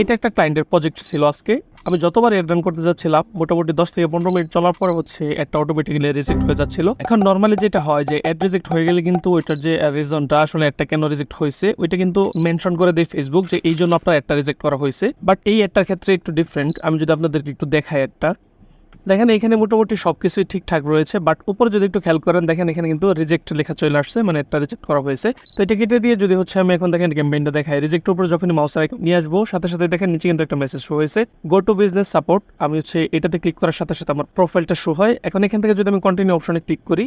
এইটা একটা ক্লায়েন্টের প্রজেক্ট ছিল আজকে। আমি যতবার রান করতে যাচ্ছিলাম, মোটামুটি দশ থেকে পনেরো মিনিট চলার পর হচ্ছে একটা অটোমেটিক্যালি রিজেক্ট হয়ে যাচ্ছিল। এখন নর্মালি যেটা হয় যে অ্যাড রিজেক্ট হয়ে গেলে কিন্তু ওইটার যে রিজনটা আসলে একটা কেন রিজেক্ট হয়েছে, ওইটা কিন্তু মেনশন করে দেয় ফেসবুক যে, এই জন্য আপনার একটা রিজেক্ট করা হয়েছে। বাট এই অ্যাডটার ক্ষেত্রে একটু ডিফারেন্ট আমি যদি আপনাদেরকে একটু দেখাই একটা দেখেন এখানে মোটামুটি সব কিছুই ঠিকঠাক রয়েছে বাট উপরে যদি একটু খেয়াল করেন, দেখেন এখানে কিন্তু রিজেক্ট লেখা চলে আসছে মানে একটা রিজেক্ট করা হয়েছে। তো এটা কেটে দিয়ে যদি হচ্ছে আমি এখন দেখেন ক্যাম্পেইনটা দেখাই রিজেক্ট উপরে যখন মাউস নিয়ে আসব, সাথে সাথে দেখেন নিচে কিন্তু একটা মেসেজ শো হয়েছে গো টু বিজনেস সাপোর্ট আমি হচ্ছে এটাতে ক্লিক করার সাথে সাথে আমার প্রোফাইলটা শো হয়। এখন এখান থেকে যদি আমি কন্টিনিউ অপশনে ক্লিক করি,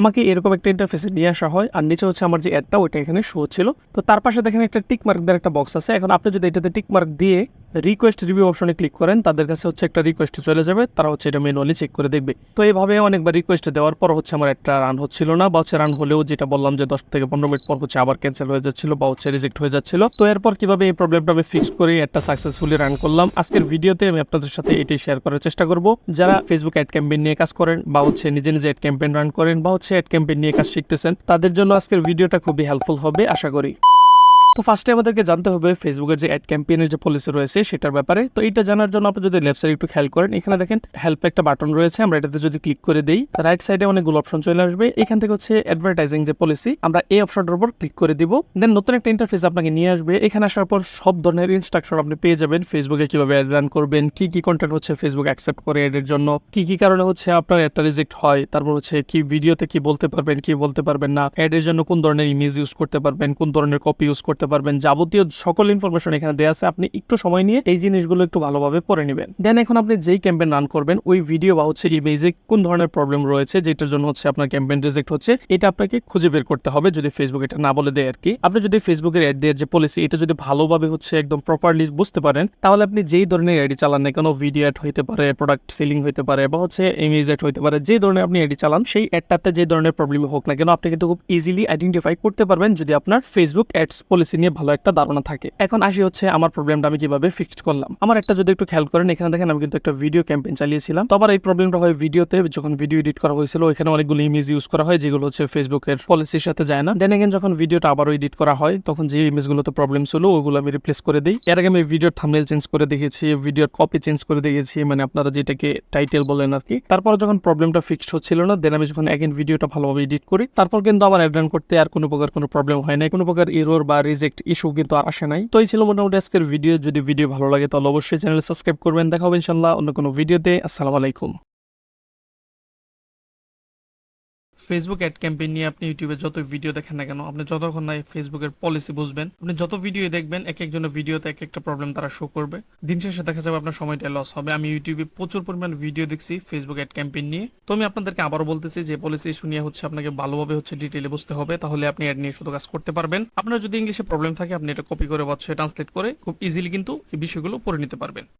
আমাকে এরকম একটা ইন্টারফেসে নিয়ে আসা হয়, আর নিচে হচ্ছে আমার যে অ্যাডটা ওইটা এখানে শো ছিল তো তার পাশে দেখেন একটা টিক মার্ক দেওয়ার একটা বক্স আছে। এখন আপনি যদি এটাতে টিক মার্ক দিয়ে রিকোয়েস্ট রিভিউ অপশনে ক্লিক করেন, তাদের কাছে হচ্ছে একটা রিকোয়েস্ট চলে যাবে, তারা হচ্ছে এটা ম্যানুয়ালি চেক করে দেখবে। তো এইভাবে অনেকবার রিকোয়েস্ট দেওয়ার পর হচ্ছে আমার একটা রান হচ্ছিল না, বা হচ্ছে রান হলেও যেটা বললাম যে দশ থেকে পনেরো মিনিট পর হচ্ছে আবার ক্যান্সেল হয়ে যাচ্ছিল বা হচ্ছে রিজেক্ট হয়ে যাচ্ছিল। তো এরপর কীভাবে এই প্রবলেমটা আমি ফিক্স করে, একটা সাকসেসফুলি রান করলাম, আজকের ভিডিওতে আমি আপনাদের সাথে এটাই শেয়ার করার চেষ্টা করব। যারা ফেসবুক অ্যাড ক্যাম্পেইন নিয়ে কাজ করেন, বা হচ্ছে নিজে নিজে অ্যাড ক্যাম্পেইন রান করেন, বা হচ্ছে অ্যাড ক্যাম্পেইন নিয়ে কাজ শিখতেছেন, তাদের জন্য আজকের ভিডিওটা খুবই হেল্পফুল হবে, আশা করি। তো ফার্স্টে আমাদেরকে জানতে হবে ফেসবুকের যে অ্যাড ক্যাম্পেইনের যে পলিসি রয়েছে সেটার ব্যাপারে। তো এটা জানার জন্য আপনি যদি লেফট সাইডে একটু খেয়াল করেন, এখানে দেখেন হেল্প একটা বাটন রয়েছে, আমরা এটাতে যদি ক্লিক করে দিই রাইট সাইডে অনেকগুলো অপশন চলে আসবে। এখান থেকে হচ্ছে অ্যাডভার্টাইজিং যে পলিসি আমরা এই অপশনটার উপর ক্লিক করে দিব। দেন নতুন একটা ইন্টারফেস আপনাকে নিয়ে আসবে। এখানে আসার পর সব ধরনের ইনস্ট্রাকশন আপনি পেয়ে যাবেন ফেসবুকে কীভাবে অ্যাড রান করবেন, কি কি কন্টেন্ট হচ্ছে ফেসবুক অ্যাকসেপ্ট করে এর জন্য, কি কি কারণে হচ্ছে আপনার একটা রিজেক্ট হয়, তারপর হচ্ছে কি ভিডিওতে কি বলতে পারবেন, কি বলতে পারবেন না অ্যাডের জন্য কোন ধরনের ইমেজ ইউজ করতে পারবেন, কোন ধরনের কপি ইউজ করতে পারবেন। যাবতীয় সকল ইনফরমেশন এখানে দেওয়া আছে। আপনি একটু সময় নিয়ে এই জিনিসগুলো একটু ভালোভাবে পড়ে নেবেন। দেন এখন আপনি যেই ক্যাম্পেইন রান করবেন, ওই ভিডিও বা হচ্ছে ইমেজে কোন ধরনের প্রবলেম রয়েছে, যেটার জন্য হচ্ছে আপনার ক্যাম্পেইন রিজেক্ট হচ্ছে, এটা আপনাকে খুঁজে বের করতে হবে যদি ফেসবুক এটা না বলে দেয় আর কি আপনি যদি ফেসবুকের অ্যাড দেওয়ার যে পলিসি এটা যদি ভালোভাবে হচ্ছে একদম প্রপারলি বুঝতে পারেন, তাহলে আপনি যেই ধরনের অ্যাডি চালান না কোনো ভিডিও অ্যাড হইতে পারে প্রোডাক্ট সেলিং হইতে পারে বা হচ্ছে ইমেজ অ্যাড হইতে পারে যে ধরনের আপনি অ্যাডি চালান, সেই অ্যাডটাতে যে ধরনের প্রবলেম হোক না কেন, আপনি কিন্তু খুব ইজিলি আইডেন্টিফাই করতে পারবেন যদি আপনার ফেসবুক অ্যাডস পলিসি নিয়ে ভালো একটা ধারণা থাকে। এখন আসি হচ্ছে আমার প্রবলেমটা আমি কীভাবে ফিক্সড করলাম। আমার একটা যদি একটু খেয়াল করেন, এখানে দেখেন আমি কিন্তু একটা ভিডিও ক্যাম্পেইন চালিয়েছিলাম। তো আবার এই প্রবলেমটা হয় ভিডিওতে যখন ভিডিও এডিট করা হয়েছিল এখানে অনেকগুলো ইমেজ ইউজ করা হয়, যেগুলো হচ্ছে ফেসবুকের পলিসির সাথে যায় না। দেন এগেন যখন ভিডিওটা আবারও এডিট করা হয়, তখন যে ইমেজগুলোতে প্রবলেম ছিল, ওগুলো আমি রিপ্লেস করে দিই। এর আগে আমি ভিডিওর থামনেল চেঞ্জ করে দেখেছি ভিডিওর কপি চেঞ্জ করে দেখেছি মানে আপনারা যেটাকে টাইটেল বলেন আর কি তারপর যখন প্রবলেমটা ফিক্সড হচ্ছিল না দেন আমি যখন এগেন ভিডিওটা ভালোভাবে এডিট করি, তারপর কিন্তু আমার রান করতে আর কোনো প্রকার কোনো প্রবলেম হয় না কোনো প্রকার এরর বা রিজেক্ট ইস্যু কিন্তু আর আসে নাই। তো এই ছিল মোটামুটি আজকের ভিডিও যদি ভিডিও ভালো লাগে তাহলে অবশ্যই চ্যানেল সাবস্ক্রাইব করবেন। দেখা হবে ইনশাল্লাহ অন্য কোনো ভিডিওতে আসসালামু আলাইকুম। ফেসবুক অ্যাড ক্যাম্পেইন নিয়ে আপনি ইউটিউবে যত ভিডিও দেখেন না কেন, আপনি যতক্ষণ না ফেসবুকের পলিসি বুঝবেন, আপনি যত ভিডিও দেখবেন, এক একজনের ভিডিওতে এক একটা প্রবলেম তারা শো করবে। দিন শেষে দেখা যাবে আপনার সময়টা লস হবে। আমি ইউটিউবে প্রচুর পরিমাণ ভিডিও দেখছি ফেসবুক অ্যাড ক্যাম্পেইন নিয়ে। তো আমি আপনাদেরকে আবারও বলতেছি যে পলিসি ইস্যু নিয়ে হচ্ছে আপনাকে ভালোভাবে হচ্ছে ডিটেলে বুঝতে হবে, তাহলে আপনি অ্যাড নিয়ে শুধু কাজ করতে পারবেন। আপনার যদি ইংলিশে প্রবলেম থাকে, আপনি এটা কপি করে বা ট্রান্সলেট করে খুব ইজিলি কিন্তু এই বিষয়গুলো পড়ে নিতে পারবেন।